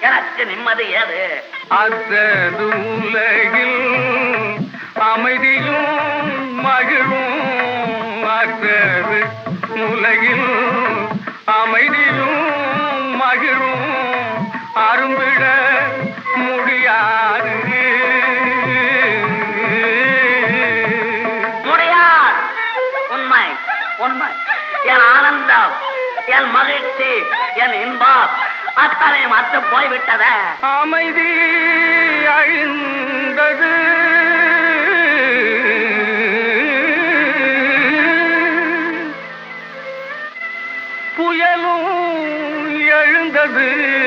எனக்கு நிம்மதி ஏது? அத்தது உலகில் அமைதியும் மகிழும். அத்தது உலகில் அமைதியும் மகிழும். அரும்பிட முடியாது. முடியாது. உண்மை உண்மை. என் ஆனந்தம் என் மகிழ்ச்சி என் இன்பம் அத்தனை மத்து போய்விட்டத. அமைதி அழிந்தது. புயலும் எழுந்தது.